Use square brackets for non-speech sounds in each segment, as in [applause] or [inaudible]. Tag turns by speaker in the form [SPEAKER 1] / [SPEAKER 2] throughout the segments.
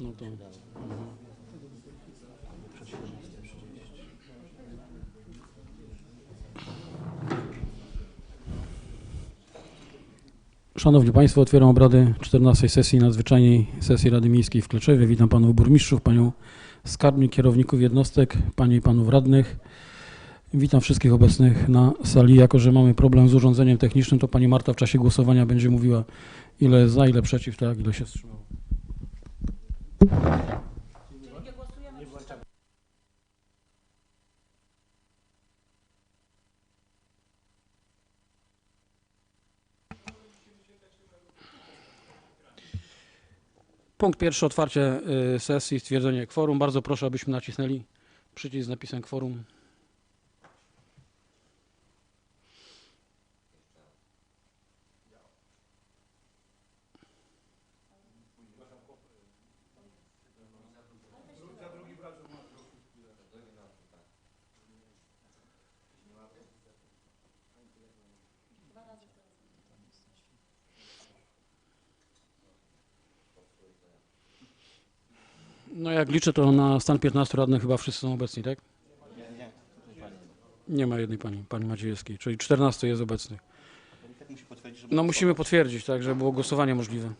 [SPEAKER 1] No to... Mhm.
[SPEAKER 2] Przed 17.30.
[SPEAKER 1] Szanowni Państwo, otwieram obrady 14 sesji nadzwyczajnej sesji Rady Miejskiej w Kleczewie. Witam Panów Burmistrzów, Panią Skarbnik, kierowników jednostek, Panie i Panów Radnych. Witam wszystkich obecnych na sali. Jako, że mamy problem z urządzeniem technicznym, to Pani Marta w czasie głosowania będzie mówiła ile za, ile przeciw, tak, ile się wstrzymało. Punkt pierwszy, otwarcie y, sesji, stwierdzenie kworum. Bardzo proszę, abyśmy nacisnęli przycisk z napisem kworum. No jak liczę, to na stan 15 radnych chyba wszyscy są obecni, tak?
[SPEAKER 2] Nie,
[SPEAKER 1] ma jednej pani, pani Maciejewskiej, czyli 14 jest obecnych.
[SPEAKER 2] Tak
[SPEAKER 1] No musimy potwierdzić, tak, żeby było głosowanie możliwe.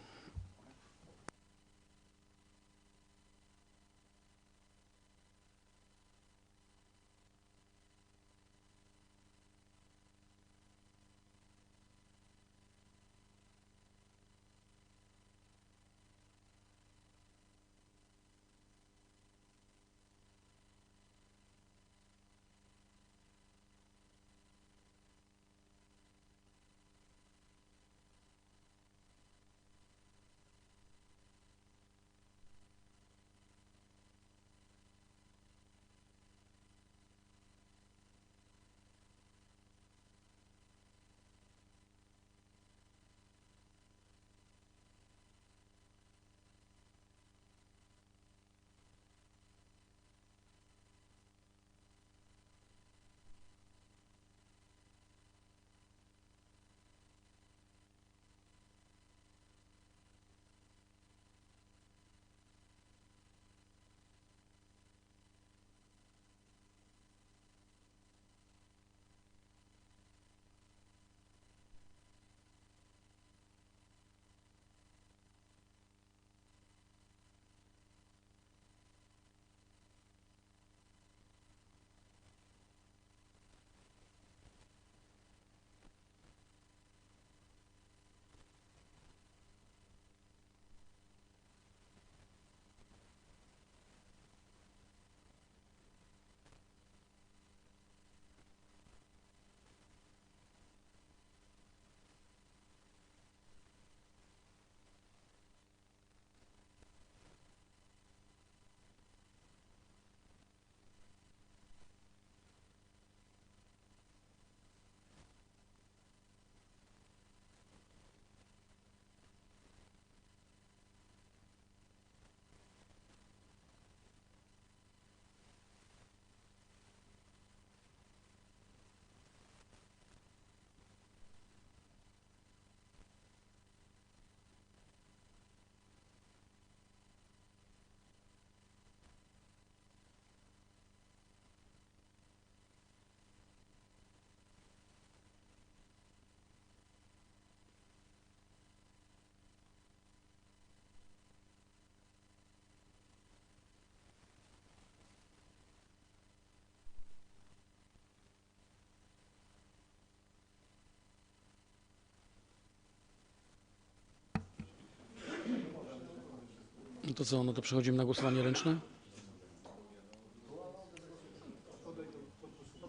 [SPEAKER 1] To co, no to przechodzimy na głosowanie ręczne?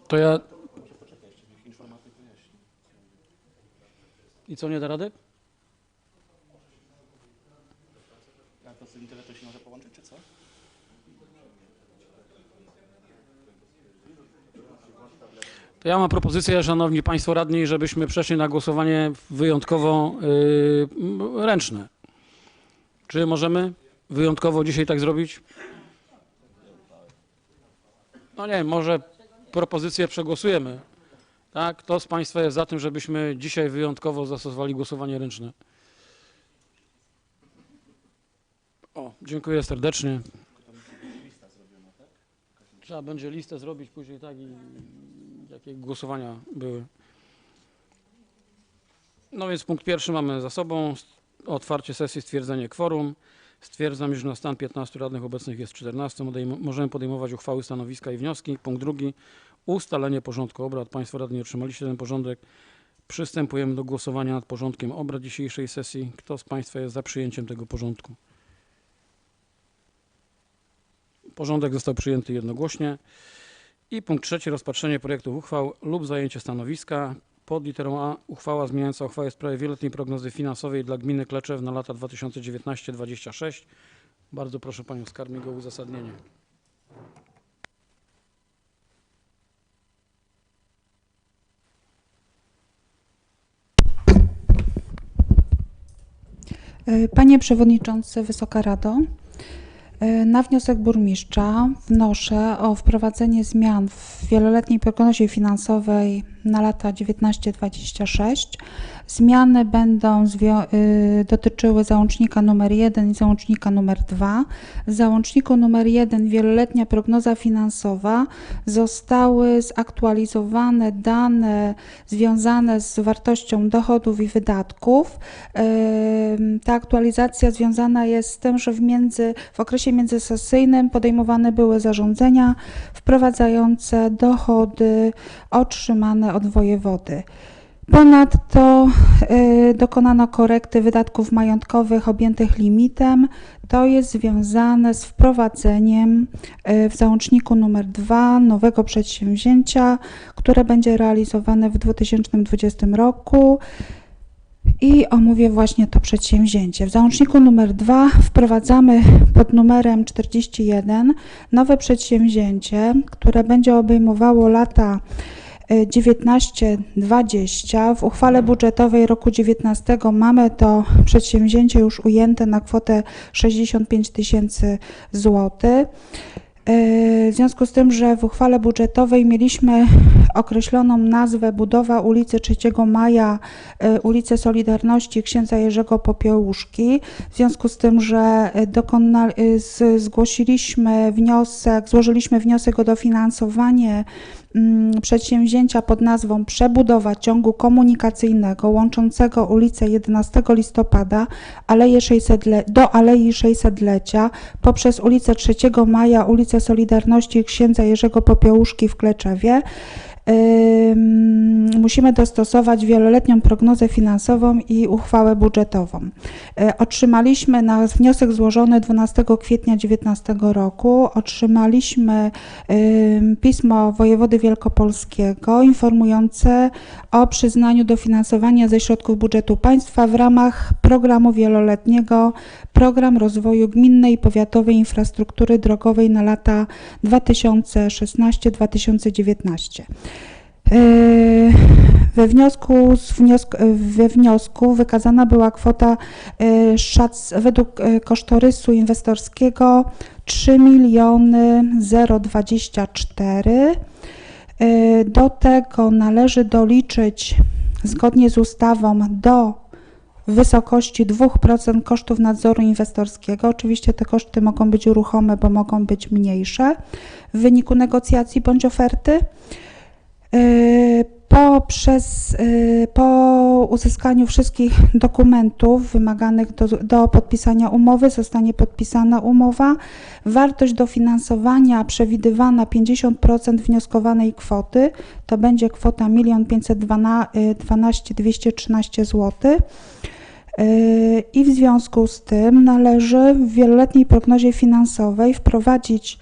[SPEAKER 1] To ja... I co, nie da rady?
[SPEAKER 2] To z połączyć, czy co?
[SPEAKER 1] To ja mam propozycję, szanowni państwo radni, żebyśmy przeszli na głosowanie wyjątkowo yy, ręczne. Czy możemy wyjątkowo dzisiaj tak zrobić? No nie, może propozycję przegłosujemy. Tak, kto z państwa jest za tym, żebyśmy dzisiaj wyjątkowo zastosowali głosowanie ręczne? O, Dziękuję serdecznie. Trzeba będzie listę zrobić później tak i jakie głosowania były. No więc punkt pierwszy mamy za sobą. Otwarcie sesji, stwierdzenie kworum. Stwierdzam, iż na stan 15 radnych obecnych jest 14. Podejm- możemy podejmować uchwały, stanowiska i wnioski. Punkt drugi. Ustalenie porządku obrad. Państwo radni otrzymaliście ten porządek. Przystępujemy do głosowania nad porządkiem obrad dzisiejszej sesji. Kto z Państwa jest za przyjęciem tego porządku? Porządek został przyjęty jednogłośnie. I punkt trzeci, rozpatrzenie projektów uchwał lub zajęcie stanowiska. Pod literą A uchwała zmieniająca uchwałę w sprawie wieloletniej prognozy finansowej dla gminy Kleczew na lata 2019-2026. Bardzo proszę Panią Skarbnik o uzasadnienie.
[SPEAKER 3] E, Panie Przewodniczący, Wysoka Rado, e, na wniosek burmistrza wnoszę o wprowadzenie zmian w wieloletniej prognozie finansowej na lata 19-26. Zmiany będą y, dotyczyły załącznika nr 1 i załącznika nr 2. W załączniku nr 1 wieloletnia prognoza finansowa zostały zaktualizowane dane związane z wartością dochodów i wydatków. Ta aktualizacja związana jest z tym, że w, między, w okresie międzysesyjnym podejmowane były zarządzenia wprowadzające dochody otrzymane od wojewody. Ponadto y, dokonano korekty wydatków majątkowych objętych limitem. To jest związane z wprowadzeniem y, w załączniku numer 2 nowego przedsięwzięcia, które będzie realizowane w 2020 roku. I omówię właśnie to przedsięwzięcie. W załączniku numer 2 wprowadzamy pod numerem 41 nowe przedsięwzięcie, które będzie obejmowało lata 19-20. W uchwale budżetowej roku 19 mamy to przedsięwzięcie już ujęte na kwotę 65 tysięcy złotych. Y, W związku z tym, że w uchwale budżetowej mieliśmy określoną nazwę budowa ulicy 3 Maja, y, ulicy Solidarności księdza Jerzego Popiełuszki, w związku z tym, że z, zgłosiliśmy wniosek, złożyliśmy wniosek o dofinansowanie przedsięwzięcia pod nazwą Przebudowa ciągu komunikacyjnego łączącego ulicę 11 listopada Aleję 600 le- do Alei 600-lecia poprzez ulicę 3 Maja, ulicę Solidarności księdza Jerzego Popiełuszki w Kleczewie. Musimy dostosować wieloletnią prognozę finansową i uchwałę budżetową. E, Otrzymaliśmy na wniosek złożony 12 kwietnia 2019 roku, otrzymaliśmy ym, pismo wojewody wielkopolskiego informujące o przyznaniu dofinansowania ze środków budżetu państwa w ramach programu wieloletniego Program Rozwoju Gminnej i Powiatowej Infrastruktury Drogowej na lata 2016-2019. Yy, We wniosku, wniosku, we wniosku wykazana była kwota yy, szac, według yy, kosztorysu inwestorskiego 3 miliony 024. Yy, Do tego należy doliczyć zgodnie z ustawą do wysokości 2% kosztów nadzoru inwestorskiego. Oczywiście te koszty mogą być ruchome, bo mogą być mniejsze w wyniku negocjacji bądź oferty. Yy, Poprzez, yy, po uzyskaniu wszystkich dokumentów wymaganych do, do podpisania umowy zostanie podpisana umowa. Wartość dofinansowania przewidywana 50% wnioskowanej kwoty to będzie kwota 1 512 213 zł. I w związku z tym należy w wieloletniej prognozie finansowej wprowadzić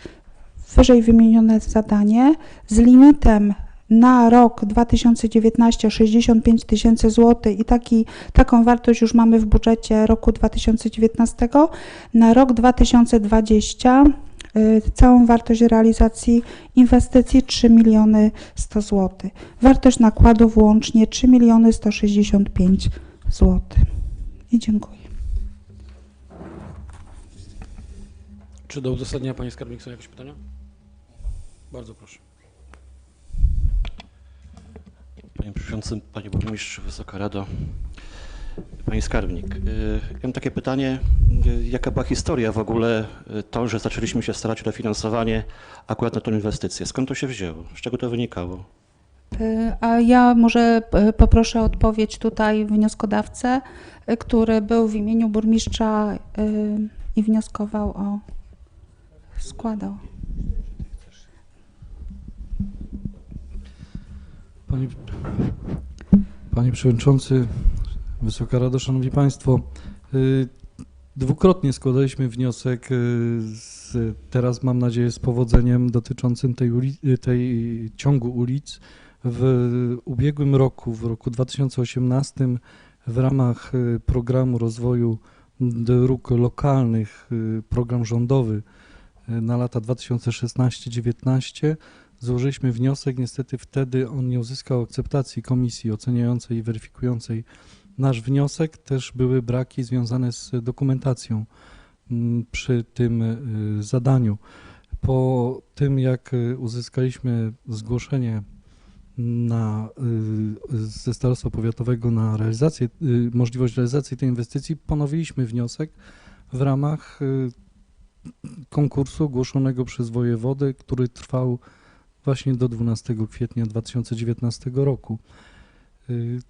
[SPEAKER 3] wyżej wymienione zadanie z limitem na rok 2019 65 tysięcy złotych i taki, taką wartość już mamy w budżecie roku 2019. Na rok 2020 y, całą wartość realizacji inwestycji 3 miliony 100 zł. Wartość nakładów łącznie 3 miliony 165 zł. I dziękuję.
[SPEAKER 1] Czy do uzasadnienia Panie Skarbnik są jakieś pytania? Bardzo proszę.
[SPEAKER 4] Panie Przewodniczący, Panie Burmistrzu, Wysoka Rado.
[SPEAKER 2] Pani skarbnik, ja mam takie pytanie, y, jaka była historia w ogóle y, to, że zaczęliśmy się starać o dofinansowanie akurat na tę inwestycję? Skąd to się wzięło? Z czego to wynikało?
[SPEAKER 3] A ja może poproszę o odpowiedź tutaj wnioskodawcę, który był w imieniu burmistrza i wnioskował o, składał.
[SPEAKER 4] Panie, Panie Przewodniczący, Wysoka Rado, Szanowni Państwo, y, dwukrotnie składaliśmy wniosek, y, z, teraz mam nadzieję z powodzeniem dotyczącym tej, uli, y, tej ciągu ulic. W ubiegłym roku, w roku 2018 w ramach programu rozwoju dróg lokalnych, program rządowy na lata 2016-19 Złożyliśmy wniosek, niestety wtedy on nie uzyskał akceptacji komisji oceniającej i weryfikującej nasz wniosek. Też były braki związane z dokumentacją mm, przy tym y, zadaniu. Po tym, jak y, uzyskaliśmy zgłoszenie na, y, ze Starostwa Powiatowego na realizację, możliwość realizacji tej inwestycji, ponowiliśmy wniosek w ramach konkursu ogłoszonego przez wojewodę, który trwał właśnie do 12 kwietnia 2019 roku. Y,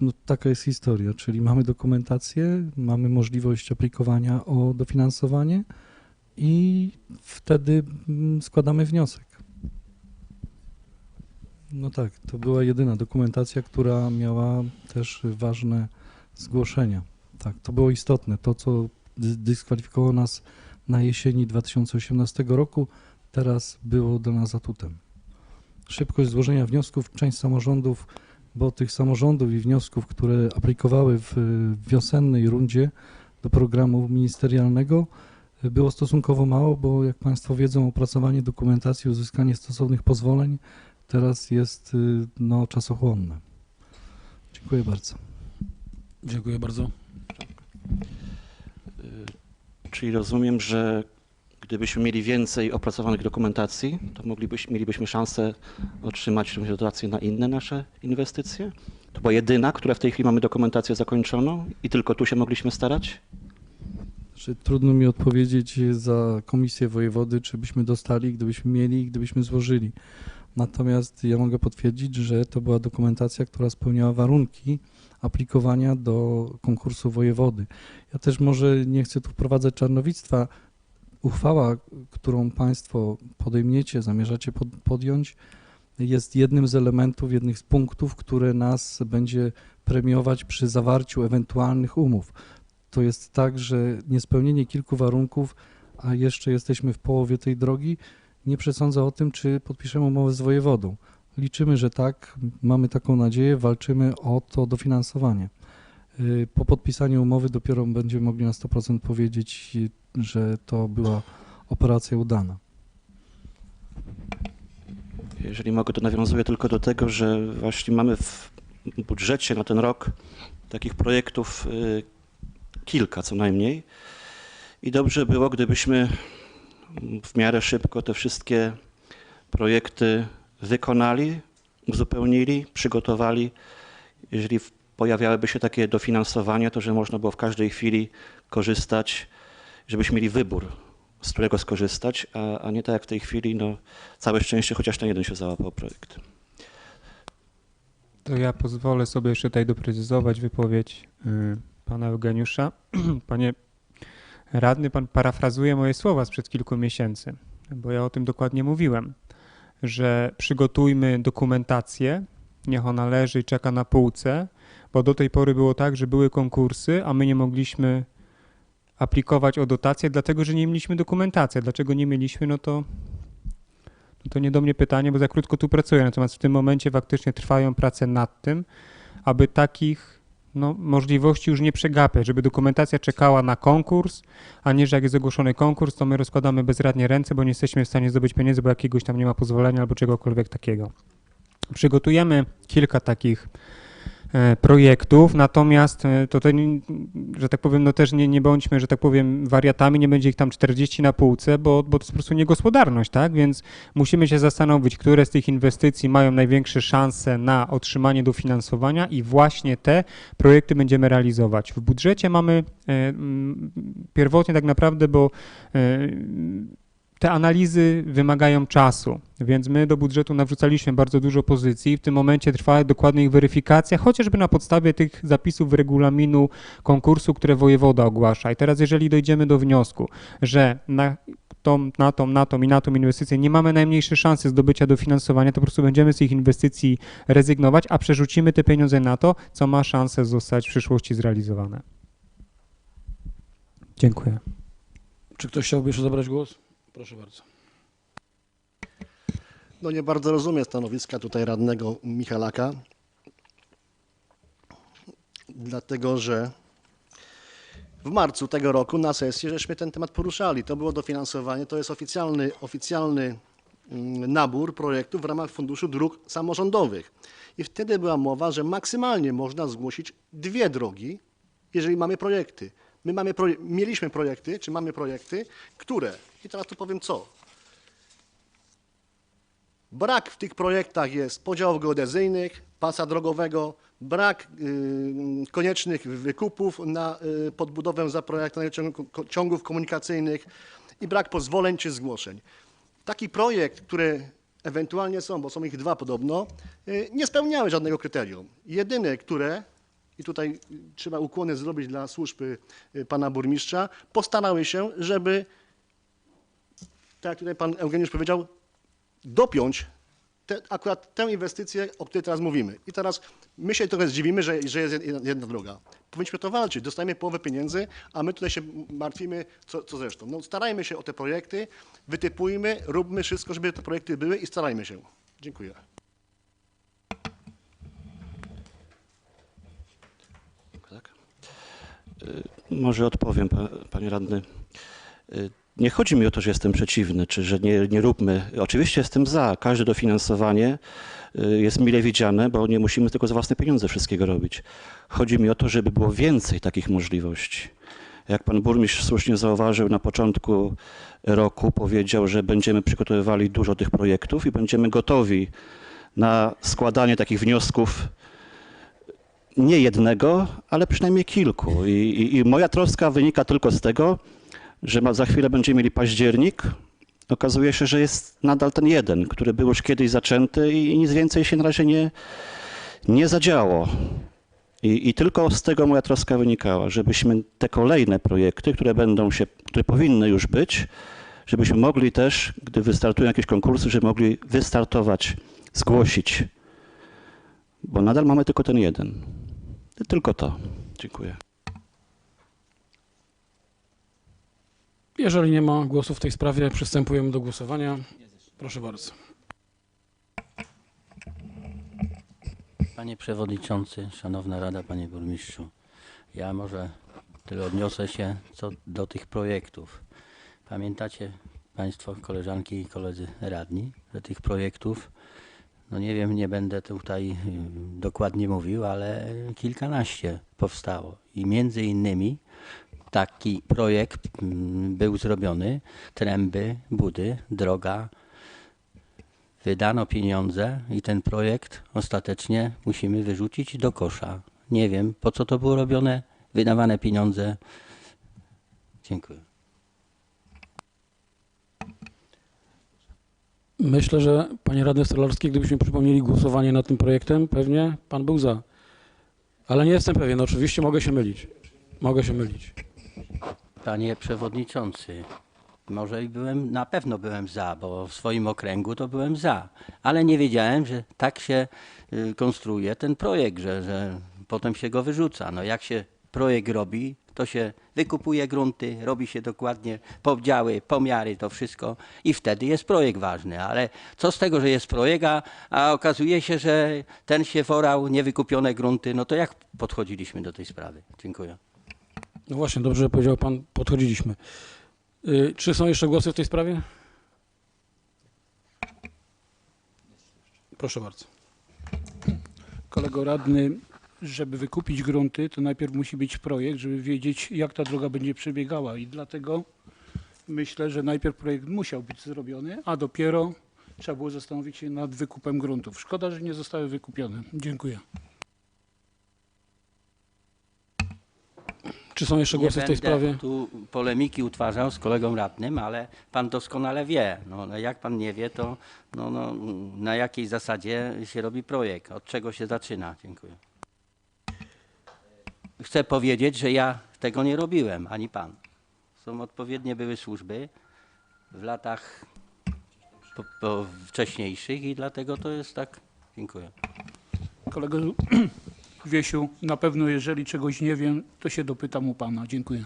[SPEAKER 4] No, taka jest historia, czyli mamy dokumentację, mamy możliwość aplikowania o dofinansowanie i wtedy mm, składamy wniosek. No tak, to była jedyna dokumentacja, która miała też ważne zgłoszenia. Tak, to było istotne. To, co dy- dyskwalifikowało nas na jesieni 2018 roku, teraz było dla nas atutem. Szybkość złożenia wniosków, część samorządów, bo tych samorządów i wniosków, które aplikowały w wiosennej rundzie do programu ministerialnego, było stosunkowo mało, bo jak Państwo wiedzą, opracowanie dokumentacji, uzyskanie stosownych pozwoleń teraz jest y, no, czasochłonne. Dziękuję bardzo.
[SPEAKER 1] Dziękuję bardzo.
[SPEAKER 2] Czyli rozumiem, że gdybyśmy mieli więcej opracowanych dokumentacji, to moglibyśmy, mielibyśmy szansę otrzymać również dotacje na inne nasze inwestycje? To była jedyna, która w tej chwili mamy dokumentację zakończoną i tylko tu się mogliśmy starać?
[SPEAKER 4] Czy trudno mi odpowiedzieć za komisję wojewody, czy byśmy dostali, gdybyśmy mieli, gdybyśmy złożyli. Natomiast ja mogę potwierdzić, że to była dokumentacja, która spełniała warunki aplikowania do konkursu wojewody. Ja też może nie chcę tu wprowadzać czarnowictwa. Uchwała, którą Państwo podejmiecie, zamierzacie pod, podjąć, jest jednym z elementów, jednym z punktów, które nas będzie premiować przy zawarciu ewentualnych umów. To jest tak, że niespełnienie kilku warunków, a jeszcze jesteśmy w połowie tej drogi, nie przesądza o tym, czy podpiszemy umowę z wojewodą. Liczymy, że tak, mamy taką nadzieję, walczymy o to dofinansowanie. Y, Po podpisaniu umowy dopiero będziemy mogli na 100% powiedzieć, że to była operacja udana.
[SPEAKER 2] Jeżeli mogę, to nawiązuję tylko do tego, że właśnie mamy w budżecie na ten rok takich projektów y, kilka co najmniej. I dobrze było, gdybyśmy w miarę szybko te wszystkie projekty wykonali, uzupełnili, przygotowali. Jeżeli pojawiałyby się takie dofinansowania, to że można było w każdej chwili korzystać, żebyśmy mieli wybór, z którego skorzystać, a, a nie tak jak w tej chwili, no całe szczęście, chociaż ten jeden się załapał projekt.
[SPEAKER 5] To ja pozwolę sobie jeszcze tutaj doprecyzować wypowiedź y, pana Eugeniusza. [clears throat] Panie radny, pan parafrazuje moje słowa sprzed kilku miesięcy, bo ja o tym dokładnie mówiłem, że przygotujmy dokumentację, niech ona leży i czeka na półce, bo do tej pory było tak, że były konkursy, a my nie mogliśmy aplikować o dotację, dlatego że nie mieliśmy dokumentacji. Dlaczego nie mieliśmy, no to no to nie do mnie pytanie, bo za krótko tu pracuję. Natomiast w tym momencie faktycznie trwają prace nad tym, aby takich no, możliwości już nie przegapiać, żeby dokumentacja czekała na konkurs, a nie, że jak jest ogłoszony konkurs, to my rozkładamy bezradnie ręce, bo nie jesteśmy w stanie zdobyć pieniędzy, bo jakiegoś tam nie ma pozwolenia albo czegokolwiek takiego. Przygotujemy kilka takich projektów, natomiast e, nie- że tak powiem, no też nie, nie bądźmy, że tak powiem, wariatami, nie będzie ich tam 40 na półce, bo, bo to jest po prostu niegospodarność, tak? Więc musimy się zastanowić, które z tych inwestycji mają największe szanse na otrzymanie dofinansowania i właśnie te projekty będziemy realizować. W budżecie mamy e, pierwotnie tak naprawdę, bo e, te analizy wymagają czasu, więc my do budżetu nawrzucaliśmy bardzo dużo pozycji. W tym momencie trwa dokładnie ich weryfikacja, chociażby na podstawie tych zapisów regulaminu konkursu, które wojewoda ogłasza. I teraz, jeżeli dojdziemy do wniosku, że na tą, na tą, na tą i na tą inwestycję nie mamy najmniejszej szansy zdobycia dofinansowania, to po prostu będziemy z tych inwestycji rezygnować, a przerzucimy te pieniądze na to, co ma szansę zostać w przyszłości zrealizowane. Dziękuję.
[SPEAKER 1] Czy ktoś chciałby jeszcze zabrać głos? Proszę bardzo.
[SPEAKER 6] No nie bardzo rozumiem stanowiska tutaj radnego Michalaka, dlatego że w marcu tego roku na sesji żeśmy ten temat poruszali. To było dofinansowanie, to jest oficjalny, oficjalny mm, nabór projektów w ramach Funduszu Dróg Samorządowych. I wtedy była mowa, że maksymalnie można zgłosić dwie drogi, jeżeli mamy projekty. My mamy proje- mieliśmy projekty, czy mamy projekty, które, i teraz tu powiem co, Brak w tych projektach jest podziałów geodezyjnych, pasa drogowego, brak y, koniecznych wykupów na y, podbudowę zaprojektowanych ciągów komunikacyjnych i brak pozwoleń czy zgłoszeń. Taki projekt, który ewentualnie są, bo są ich dwa podobno, y, nie spełniały żadnego kryterium. Jedyne, które, i tutaj trzeba ukłony zrobić dla służby y, pana burmistrza, postarały się, żeby, tak jak tutaj pan Eugeniusz powiedział, dopiąć te, akurat tę inwestycję, o której teraz mówimy. I teraz my się trochę zdziwimy, że, że jest jedna, jedna droga. Powinniśmy to walczyć, dostajemy połowę pieniędzy, a my tutaj się martwimy, co, co zresztą. No, starajmy się o te projekty, wytypujmy, róbmy wszystko, żeby te projekty były i starajmy się. Dziękuję.
[SPEAKER 2] Tak? Y, Może odpowiem, pa- panie radny. Y, Nie chodzi mi o to, że jestem przeciwny, czy że nie, nie róbmy. Oczywiście jestem za. Każde dofinansowanie y, jest mile widziane, bo nie musimy tylko za własne pieniądze wszystkiego robić. Chodzi mi o to, żeby było więcej takich możliwości. Jak pan burmistrz słusznie zauważył na początku roku, powiedział, że będziemy przygotowywali dużo tych projektów i będziemy gotowi na składanie takich wniosków nie jednego, ale przynajmniej kilku. I, i, I moja troska wynika tylko z tego, że za chwilę będziemy mieli październik. Okazuje się, że jest nadal ten jeden, który był już kiedyś zaczęty i, i nic więcej się na razie nie, nie zadziało. I, I tylko z tego moja troska wynikała, żebyśmy te kolejne projekty, które będą się, które powinny już być, żebyśmy mogli też, gdy wystartują jakieś konkursy, żeby mogli wystartować, zgłosić. Bo nadal mamy tylko ten jeden. Tylko to. Dziękuję.
[SPEAKER 1] Jeżeli nie ma głosów w tej sprawie, przystępujemy do głosowania. Proszę bardzo.
[SPEAKER 7] Panie Przewodniczący, Szanowna Rada, Panie Burmistrzu, ja może tyle odniosę się co do tych projektów. Pamiętacie Państwo, koleżanki i koledzy radni, że tych projektów, no nie wiem, nie będę tutaj y, dokładnie mówił, ale kilkanaście powstało. I między innymi taki projekt mm, był zrobiony, Tręby, Budy, droga wydano pieniądze i ten projekt ostatecznie musimy wyrzucić do kosza. Nie wiem, po co to było robione, wydawane pieniądze. Dziękuję.
[SPEAKER 1] Myślę, że panie radny Stolarski, gdybyśmy przypomnieli głosowanie nad tym projektem, pewnie pan był za. Ale nie jestem pewien, oczywiście mogę się mylić. Mogę się mylić.
[SPEAKER 7] Panie Przewodniczący, może i byłem, na pewno byłem za, bo w swoim okręgu to byłem za, ale nie wiedziałem, że tak się y, konstruuje ten projekt, że, że potem się go wyrzuca. No jak się projekt robi, to się wykupuje grunty, robi się dokładnie podziały, pomiary, to wszystko i wtedy jest projekt ważny. Ale co z tego, że jest projekt, a, a okazuje się, że ten się worał, niewykupione grunty, no to jak podchodziliśmy do tej sprawy? Dziękuję.
[SPEAKER 1] No właśnie, dobrze, że powiedział pan, podchodziliśmy. Y, czy są jeszcze głosy w tej sprawie? Proszę bardzo.
[SPEAKER 8] kolego radny, żeby wykupić grunty, to najpierw musi być projekt, żeby wiedzieć, jak ta droga będzie przebiegała. I dlatego myślę, że najpierw projekt musiał być zrobiony, a dopiero trzeba było zastanowić się nad wykupem gruntów. Szkoda, że nie zostały wykupione. Dziękuję.
[SPEAKER 1] Czy są jeszcze głosy w tej
[SPEAKER 7] będę
[SPEAKER 1] sprawie?
[SPEAKER 7] tu polemiki utwarzał z kolegą radnym, ale pan doskonale wie. No, no jak pan nie wie, to no, no, na jakiej zasadzie się robi projekt, od czego się zaczyna. Dziękuję. Chcę powiedzieć, że ja tego nie robiłem, ani pan. Są odpowiednie były służby w latach po, po wcześniejszych i dlatego to jest tak. Dziękuję.
[SPEAKER 8] Kolego Wiesiu, na pewno jeżeli czegoś nie wiem, to się dopytam u pana. Dziękuję.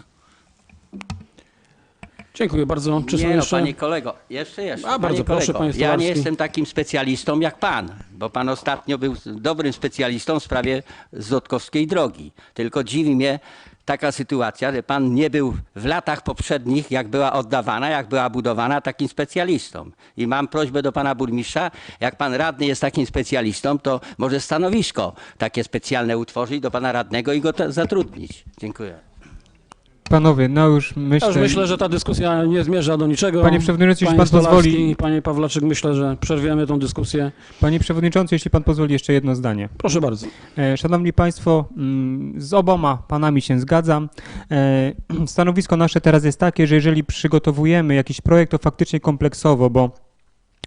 [SPEAKER 1] Dziękuję bardzo. Czy są
[SPEAKER 7] nie
[SPEAKER 1] jeszcze...
[SPEAKER 7] no, panie kolego, jeszcze, jeszcze.
[SPEAKER 1] A, bardzo proszę,
[SPEAKER 7] kolego,
[SPEAKER 1] panie
[SPEAKER 7] Ja nie jestem takim specjalistą jak pan, bo pan ostatnio był dobrym specjalistą w sprawie Zlotkowskiej drogi. Tylko dziwi mnie taka sytuacja, że pan nie był w latach poprzednich, jak była oddawana, jak była budowana, takim specjalistą. I mam prośbę do pana burmistrza, jak pan radny jest takim specjalistą, to może stanowisko takie specjalne utworzyć do pana radnego i go zatrudnić. Dziękuję.
[SPEAKER 5] Panowie, no już myślę...
[SPEAKER 1] Ja już myślę, że ta dyskusja nie zmierza do niczego.
[SPEAKER 5] Panie przewodniczący, jeśli pan
[SPEAKER 1] Stolarski
[SPEAKER 5] pozwoli-
[SPEAKER 1] panie Pawlaczek, myślę, że przerwiemy tą dyskusję.
[SPEAKER 5] Panie Przewodniczący, jeśli Pan pozwoli, jeszcze jedno zdanie.
[SPEAKER 1] Proszę bardzo.
[SPEAKER 5] E, Szanowni Państwo, mm, z oboma Panami się zgadzam. E, [clears throat] Stanowisko nasze teraz jest takie, że jeżeli przygotowujemy jakiś projekt, to faktycznie kompleksowo, bo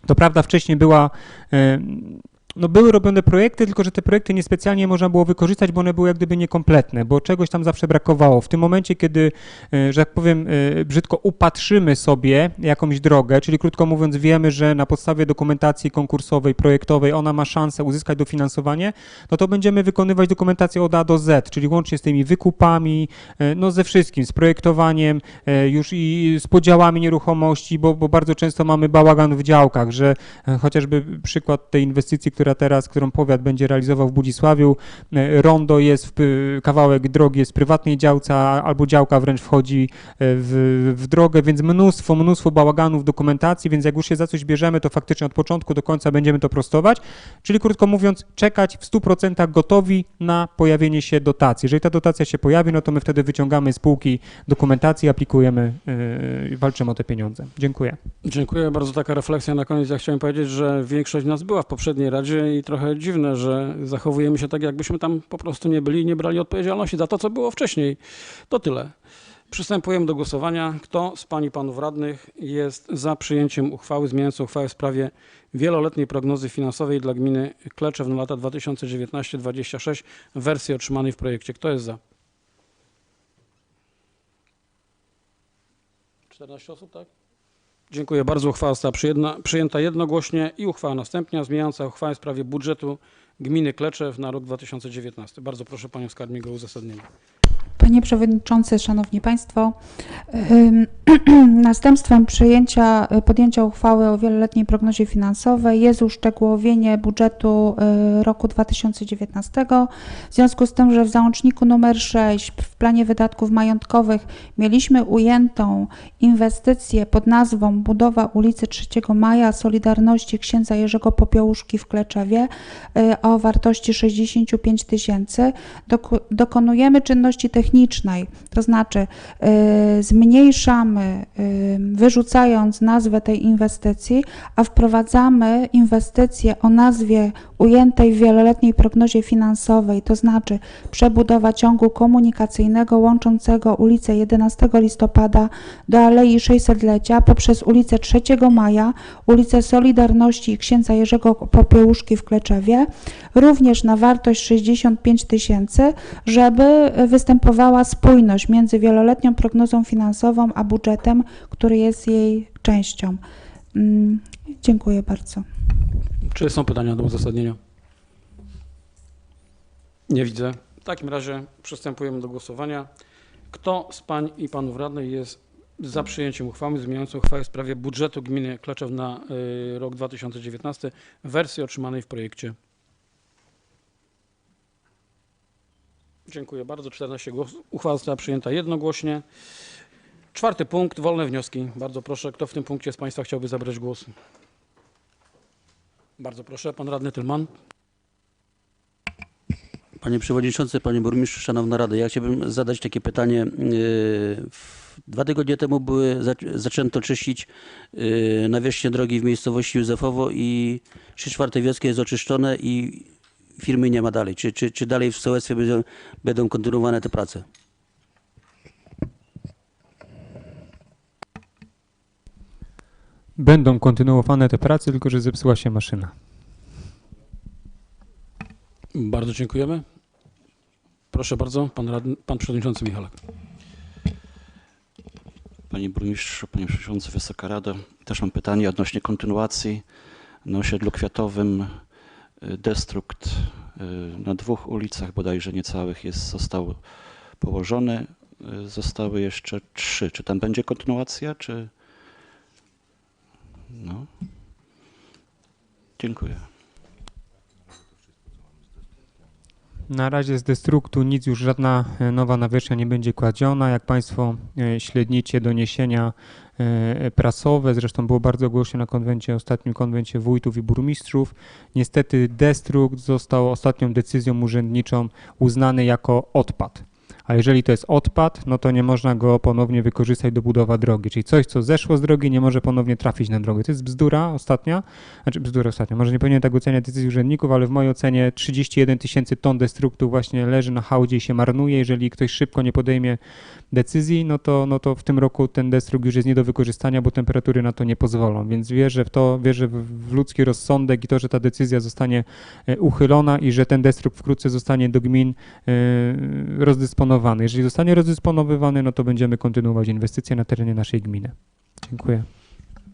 [SPEAKER 5] to prawda wcześniej była, e, no były robione projekty, tylko że te projekty niespecjalnie można było wykorzystać, bo one były jak gdyby niekompletne, bo czegoś tam zawsze brakowało. W tym momencie, kiedy, e, że tak powiem, e, brzydko upatrzymy sobie jakąś drogę, czyli krótko mówiąc wiemy, że na podstawie dokumentacji konkursowej, projektowej ona ma szansę uzyskać dofinansowanie, no to będziemy wykonywać dokumentację od A do Z, czyli łącznie z tymi wykupami, e, no ze wszystkim, z projektowaniem, już i z podziałami nieruchomości, bo, bo bardzo często mamy bałagan w działkach, że chociażby przykład tej inwestycji, która teraz, którą powiat będzie realizował w Budzisławiu, e, rondo jest, w, p- kawałek drogi jest w prywatnej działce, albo działka wręcz wchodzi e, w, w drogę, więc mnóstwo, mnóstwo bałaganów dokumentacji, więc jak już się za coś bierzemy, to faktycznie od początku do końca będziemy to prostować, czyli krótko mówiąc, czekać w 100% gotowi na pojawienie się dotacji. Jeżeli ta dotacja się pojawi, no to my wtedy wyciągamy z spółki dokumentację, aplikujemy yy, walczymy o te pieniądze. Dziękuję.
[SPEAKER 1] Dziękuję bardzo. Taka refleksja na koniec. Ja chciałem powiedzieć, że większość nas była w poprzedniej Radzie i trochę dziwne, że zachowujemy się tak, jakbyśmy tam po prostu nie byli i nie brali odpowiedzialności za to, co było wcześniej. To tyle. Przystępujemy do głosowania. Kto z Pań i Panów Radnych jest za przyjęciem uchwały zmieniającej uchwałę w sprawie wieloletniej prognozy finansowej dla gminy Kleczew na lata 2019-2026 w wersji otrzymanej w projekcie? Kto jest za? 14 osób, tak? Dziękuję bardzo. Uchwała została przyjedna, przyjęta jednogłośnie i uchwała następna zmieniająca uchwałę w sprawie budżetu gminy Kleczew na rok 2019. Bardzo proszę Panią Skarbnik o uzasadnienie.
[SPEAKER 3] Panie Przewodniczący, Szanowni Państwo, [clears throat] następstwem przyjęcia, podjęcia uchwały o wieloletniej prognozie finansowej jest uszczegółowienie budżetu y, roku 2019. W związku z tym, że w załączniku numer 6 w planie wydatków majątkowych mieliśmy ujętą inwestycję pod nazwą budowa ulicy 3 Maja Solidarności księdza Jerzego Popiołuszki w Kleczewie y, o wartości 65 tysięcy, dokonujemy czynności technicznej, to znaczy y, zmniejszamy, y, wyrzucając nazwę tej inwestycji, a wprowadzamy inwestycję o nazwie ujętej w wieloletniej prognozie finansowej, to znaczy przebudowa ciągu komunikacyjnego łączącego ulicę 11 listopada do Alei 600-lecia poprzez ulicę 3 Maja, ulicę Solidarności i księdza Jerzego Popiełuszki w Kleczewie, również na wartość 65 tysięcy, żeby występowała spójność między wieloletnią prognozą finansową a budżetem, który jest jej częścią. Mm, Dziękuję bardzo.
[SPEAKER 1] Czy są pytania do uzasadnienia? Nie widzę. W takim razie przystępujemy do głosowania. Kto z Pań i Panów Radnych jest za przyjęciem uchwały zmieniającej uchwałę w sprawie budżetu gminy Kleczew na y, rok 2019 w wersji otrzymanej w projekcie? Dziękuję bardzo. 14 głosów. Uchwała została przyjęta jednogłośnie. Czwarty punkt, wolne wnioski. Bardzo proszę, kto w tym punkcie z Państwa chciałby zabrać głos? Bardzo proszę, pan radny Tylman.
[SPEAKER 9] Panie Przewodniczący, Panie Burmistrzu, Szanowna Rado, ja chciałbym zadać takie pytanie. W- Dwa tygodnie temu były, zac- zaczęto czyścić yy, nawierzchnię drogi w miejscowości Józefowo i trzy czwarte wioski jest oczyszczone i firmy nie ma dalej. Czy, czy, czy dalej w sołectwie będą, będą kontynuowane te prace?
[SPEAKER 5] Będą kontynuowane te prace, tylko że zepsuła się maszyna.
[SPEAKER 1] Bardzo dziękujemy. Proszę bardzo, pan, radny, pan przewodniczący Michalak.
[SPEAKER 2] Panie Burmistrzu, Panie Przewodniczący, Wysoka Rado, też mam pytanie odnośnie kontynuacji na osiedlu kwiatowym. Destrukt y, na dwóch ulicach, bodajże niecałych, jest, został położony. Y, Zostały jeszcze trzy. Czy tam będzie kontynuacja, czy... No. Dziękuję.
[SPEAKER 5] Na razie z destruktu nic już żadna e, nowa nawierzchnia nie będzie kładziona. Jak Państwo e, śledzicie doniesienia prasowe, zresztą było bardzo głośno na konwencie, ostatnim konwencie wójtów i burmistrzów. Niestety destrukt został ostatnią decyzją urzędniczą uznany jako odpad. A jeżeli to jest odpad, no to nie można go ponownie wykorzystać do budowy drogi. Czyli coś, co zeszło z drogi, nie może ponownie trafić na drogę. To jest bzdura ostatnia, znaczy bzdura ostatnia. Może nie powinien tak oceniać decyzji urzędników, ale w mojej ocenie 31 tysięcy ton destruktu właśnie leży na hałdzie i się marnuje. Jeżeli ktoś szybko nie podejmie decyzji, no to, no to w tym roku ten destrukt już jest nie do wykorzystania, bo temperatury na to nie pozwolą. Więc wierzę w to, wierzę w, ludzki rozsądek i to, że ta decyzja zostanie e, uchylona i że ten destrukt wkrótce zostanie do gmin e, rozdysponowany. Jeżeli zostanie rozdysponowywany, no to będziemy kontynuować inwestycje na terenie naszej gminy. Dziękuję.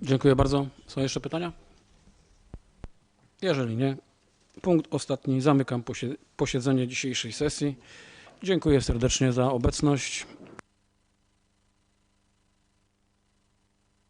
[SPEAKER 1] Dziękuję bardzo. Są jeszcze pytania? Jeżeli nie, punkt ostatni. Zamykam posie- posiedzenie dzisiejszej sesji. Dziękuję serdecznie za obecność.